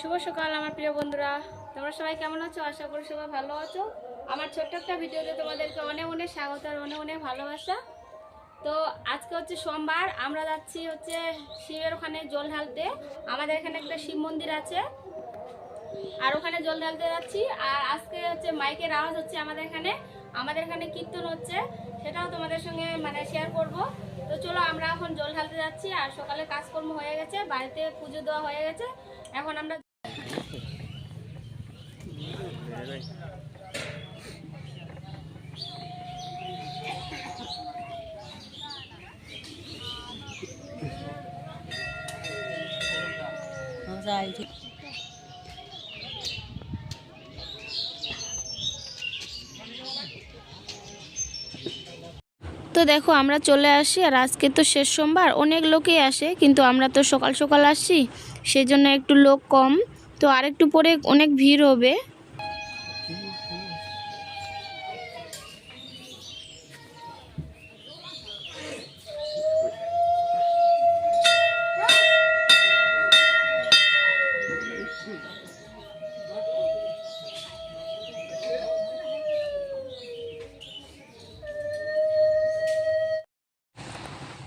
শুভ সকাল, আমার প্রিয় বন্ধুরা। তোমরা সবাই কেমন আছো? আশা করি সবাই ভালো আছো। আমার ছোট্ট একটা ভিডিওতে তোমাদেরকে অনেক অনেক স্বাগত আর অনেক অনেক ভালোবাসা। তো আজকে হচ্ছে সোমবার, আমরা যাচ্ছি হচ্ছে শিবের ওখানে জল ঢালতে। আমাদের এখানে একটা শিব মন্দির আছে। আর ওখানে জল ঢালতে যাচ্ছি। আর আজকে হচ্ছে মাইকের আওয়াজ হচ্ছে আমাদের এখানে। আমাদের এখানে কীর্তন হচ্ছে, সেটাও তোমাদের সঙ্গে মানে শেয়ার করব। তো চলো, আমরা এখন জল ঢালতে যাচ্ছি। আর সকালে কাজকর্ম হয়ে গেছে, বাড়িতে পুজো দেওয়া হয়ে গেছে। এখন আমরা তো দেখো, আমরা চলে আসি আর আজকে তো শেষ সোমবার, অনেক লোকই আসে, কিন্তু আমরা তো সকাল সকাল আসছি সেই জন্য একটু লোক কম। তো আরেকটু পরে অনেক ভিড় হবে।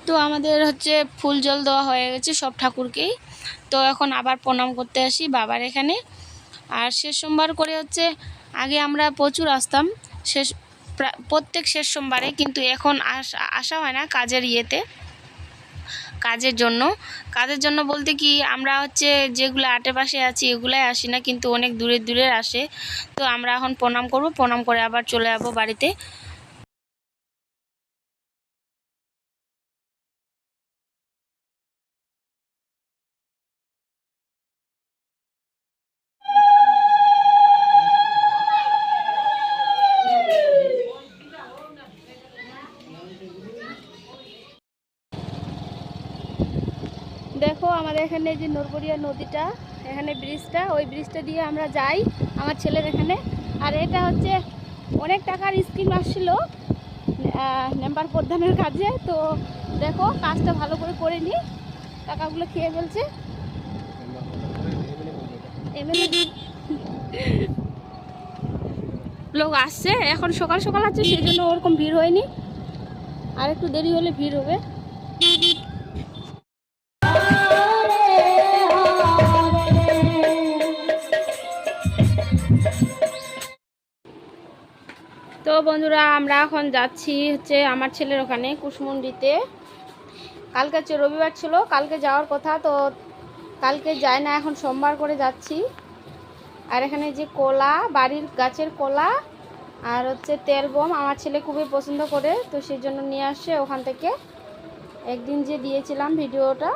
তো আমাদের হচ্ছে ফুল জল দেওয়া হয়ে গেছে সব ঠাকুরকেই তো এখন আবার প্রণাম করতে আসি বাবার এখানে। আর শেষ সোমবার করে হচ্ছে আগে আমরা প্রচুর আসতাম। শেষ প্রা- প্রত্যেক শেষ সোমবারে কিন্তু এখন আসা হয় না কাজের ইয়েতে। কাজের জন্য। কাজের জন্য বলতে কি, আমরা হচ্ছে যেগুলো আশেপাশে আছি এগুলাই আসি না, কিন্তু অনেক দূরে দূরে আসে। তো আমরা এখন প্রণাম করব, প্রণাম করে আবার চলে যাব বাড়িতে দেখো আমাদের এখানে যে নরবরিয়া নদীটা, এখানে ব্রিজটা, ওই ব্রিজটা দিয়ে আমরা যাই আমার ছেলের এখানে। আর এটা হচ্ছে অনেক টাকার স্কিম আসছিল মেম্বার প্রধানের কাজে। তো দেখো, কাজটা ভালো করে করে নি। টাকাগুলো খেয়ে ফেলছে। লোক আসছে। এখন সকাল সকাল আছে সেই জন্য ওরকম ভিড় হয়নি। আর একটু দেরি হলে ভিড় হবে। তো বন্ধুরা, আমরা এখন যাচ্ছি হচ্ছে আমার ছেলের ওখানে কুশমুন্ডিতে। কালকে হচ্ছে রবিবার ছিল, কালকে যাওয়ার কথা, তো কালকে যায় না, এখন সোমবার করে যাচ্ছি। আর এখানে যে কলা, বাড়ির গাছের কলা আর হচ্ছে তেল বোম আমার ছেলে খুবই পছন্দ করে, তো সেই জন্য নিয়ে আসছে ওখান থেকে। একদিন যে দিয়েছিলাম ভিডিওটা।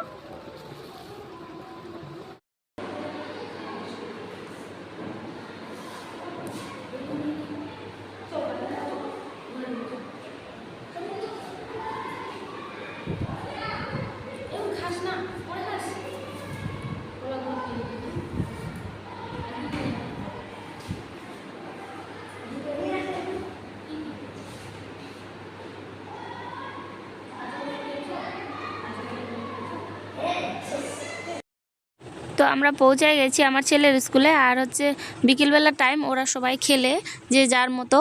তো আমরা পৌঁছায় গেছি আমার ছেলের স্কুলে। আর হচ্ছে বিকেলবেলা টাইম ওরা সবাই খেলে যে যার মতো।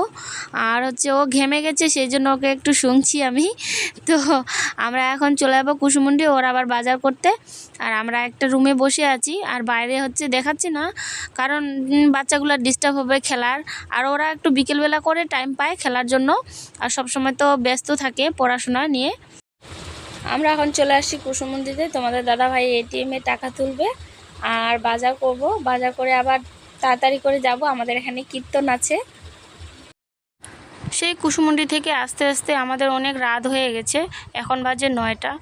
আর হচ্ছে ও ঘেমে গেছে সেই জন্য ওকে একটু শুনছি আমি। তো আমরা এখন চলে যাব কুসুমুন্ডি ওর আবার বাজার করতে। আর আমরা একটা রুমে বসে আছি। আর বাইরে হচ্ছে দেখাচ্ছি না কারণ উম, বাচ্চাগুলোর ডিস্টার্ব হবে খেলার। আর ওরা একটু বিকেলবেলা করে টাইম পায় খেলার জন্য। আর সব সময় তো ব্যস্ত থাকে পড়াশোনা নিয়ে। আমরা এখন চলে আসছি কুসুমন্দিতে তোমাদের দাদা ভাই এটিএমে টাকা তুলবে। আর বাজার করব। বাজার করে আবার তাড়াতাড়ি করে যাব। আমাদের এখানে কীর্তন আছে। সেই কুসুমুন্ডি থেকে আস্তে আস্তে আমাদের অনেক রাত হয়ে গেছে। এখন বাজে নয়টা।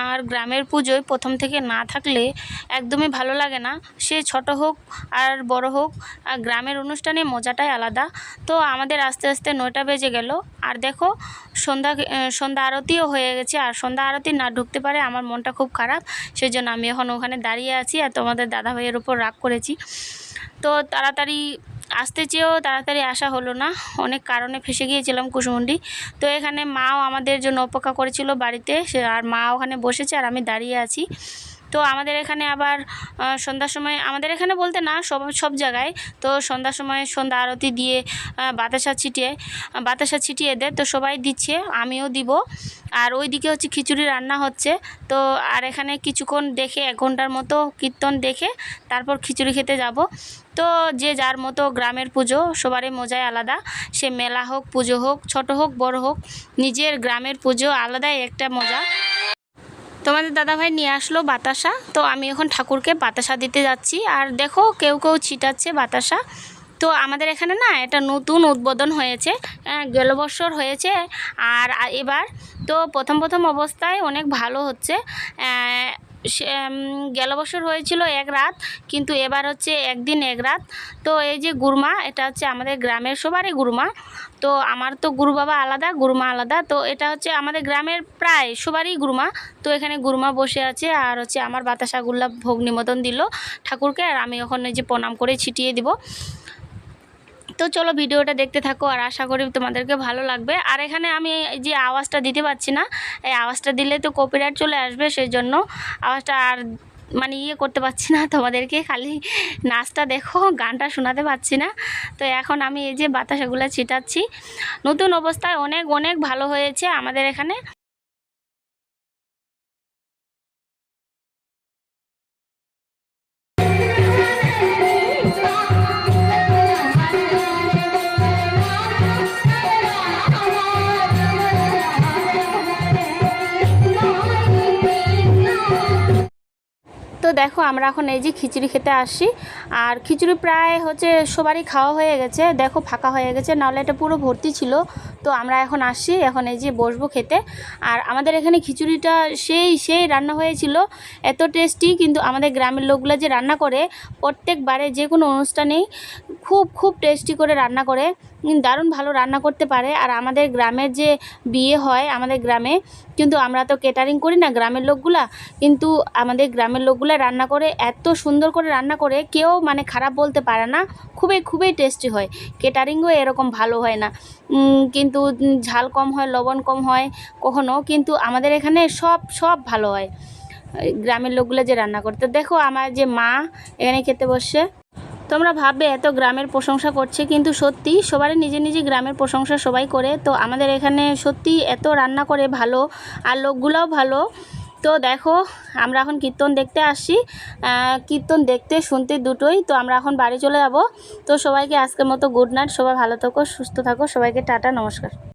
আর গ্রামের পুজোয় প্রথম থেকে না থাকলে একদমই ভালো লাগে না। সে ছোট হোক আর বড় হোক, আর গ্রামের অনুষ্ঠানে মজাটাই আলাদা। তো আমাদের আস্তে আস্তে নয়টা বেজে গেল। আর দেখো সন্ধ্যা সন্ধ্যা আরতিও হয়ে গেছে। আর সন্ধ্যা আরতি না ঢুকতে পারে আমার মনটা খুব খারাপ। সেই জন্য আমি এখন ওখানে দাঁড়িয়ে আছি আর তোমাদের দাদা ভাইয়ের উপর রাগ করেছি। তো তাড়াতাড়ি আসতে চেয়েও তাড়াতাড়ি আসা হলো না। অনেক কারণে ফেসে গিয়েছিলাম কুসুমুন্ডি তো এখানে মাও আমাদের জন্য অপেক্ষা করেছিল বাড়িতে। আর মা ওখানে বসেছে আর আমি দাঁড়িয়ে আছি। তো আমাদের এখানে আবার সন্ধ্যার সময়, আমাদের এখানে বলতে না, সব সব জায়গায়। তো সন্ধ্যার সময় সন্ধ্যা আরতি দিয়ে বাতাসা ছিটিয়ে বাতাসা ছিটিয়ে দেয়। তো সবাই দিচ্ছে, আমিও দিব। আর ওই দিকে হচ্ছে খিচুড়ি রান্না হচ্ছে। তো আর এখানে কিছুক্ষণ দেখে, এক ঘণ্টার মতো কীর্তন দেখে, তারপর খিচুড়ি খেতে যাব। তো যে যার মতো গ্রামের পুজো, সবারই মজাই আলাদা। সে মেলা হোক, পুজো হোক, ছোট হোক, বড় হোক, নিজের গ্রামের পুজো আলাদাই একটা মজা। তোমাদের দাদাভাই নিয়ে আসলো বাতাসা। তো আমি এখন ঠাকুরকে বাতাসা দিতে যাচ্ছি। আর দেখো কেউ কেউ ছিটাচ্ছে বাতাসা। তো আমাদের এখানে না এটা নতুন উদ্বোধন হয়েছে। গেল বছর হয়েছে। আর এবার তো প্রথম প্রথম অবস্থায় অনেক ভালো হচ্ছে। সে, গেল বছর হয়েছিল এক রাত কিন্তু এবার হচ্ছে একদিন এক রাত। তো এই যে গুরমা এটা হচ্ছে আমাদের গ্রামের সবারই গুরমা। তো আমার তো গুরু বাবা আলাদা গুরুমা আলাদা। তো এটা হচ্ছে আমাদের গ্রামের প্রায় সবারই গুরুমা। তো এখানে গুরুমা বসে আছে আর হচ্ছে আমার বাতাসাগুল্লা ভোগ নিমন্ত্রণ দিল ঠাকুরকে আর আমি এই যে প্রণাম করে ছিটিয়ে দিব। তো চলো ভিডিওটা দেখতে থাকো আর আশা করি তোমাদেরকে ভালো লাগবে। আর এখানে আমি যে আওয়াজটা দিতে পারছি না, এই আওয়াজটা দিলে তো কপিরাইট চলে আসবে সেই জন্য আওয়াজটা আর মানে ইয়ে করতে পারছি না তোমাদেরকে, খালি নাচটা দেখো, গানটা শোনাতে পারছি না। তো এখন আমি এই যে বাতাসাগুলো ছিটাচ্ছি। নতুন অবস্থায় অনেক অনেক ভালো হয়েছে আমাদের এখানে। দেখো, আমরা এখন এই যে খিচুড়ি খেতে আসছি আর খিচুড়ি প্রায় হচ্ছে সবারই খাওয়া হয়ে গেছে। দেখো, ফাঁকা হয়ে গেছে। নাহলে এটা পুরো ভর্তি ছিল। তো আমরা এখন আসছি এখন এই যে বসবো খেতে। আর আমাদের এখানে খিচুড়িটা সেই সেই রান্না হয়েছিল। এত টেস্টি, কিন্তু আমাদের গ্রামের লোকগুলো যে রান্না করে, প্রত্যেকবারে যে কোনো অনুষ্ঠানেই খুব খুব টেস্টি করে রান্না করে। দারুণ ভালো রান্না করতে পারে। আর আমাদের গ্রামের যে বিয়ে হয়, আমাদের গ্রামে, কিন্তু আমরা তো কেটারিং করি না গ্রামের লোকগুলা। কিন্তু আমাদের গ্রামের লোকগুলা রান্না করে, এত সুন্দর করে রান্না করে, কেউ মানে খারাপ বলতে পারে না। খুবই খুবই টেস্টি হয়। কেটারিংও এরকম ভালো হয় না। কিন্তু ঝাল কম হয়, লবণ কম হয়, কখনো। কিন্তু আমাদের এখানে সব সব ভালো হয়। গ্রামের লোকগুলো যে রান্না করতে দেখো আমার যে মা এখানে খেতে বসছে। তোমরা ভাববে, এত গ্রামের প্রশংসা করছে, কিন্তু সত্যি সবারই নিজে নিজে গ্রামের প্রশংসা সবাই করে। তো আমাদের এখানে সত্যি এত রান্না করে ভালো, আর লোকগুলোও ভালো। তো দেখো, আমরা এখন কীর্তন দেখতে আসছি। কীর্তন দেখতে, শুনতে দুটোই। তো আমরা এখন বাড়ি চলে যাব। তো সবাইকে আজকের মতো গুড নাইট সবাই ভালো থাকো, সুস্থ থাকো। সবাইকে টাটা, নমস্কার।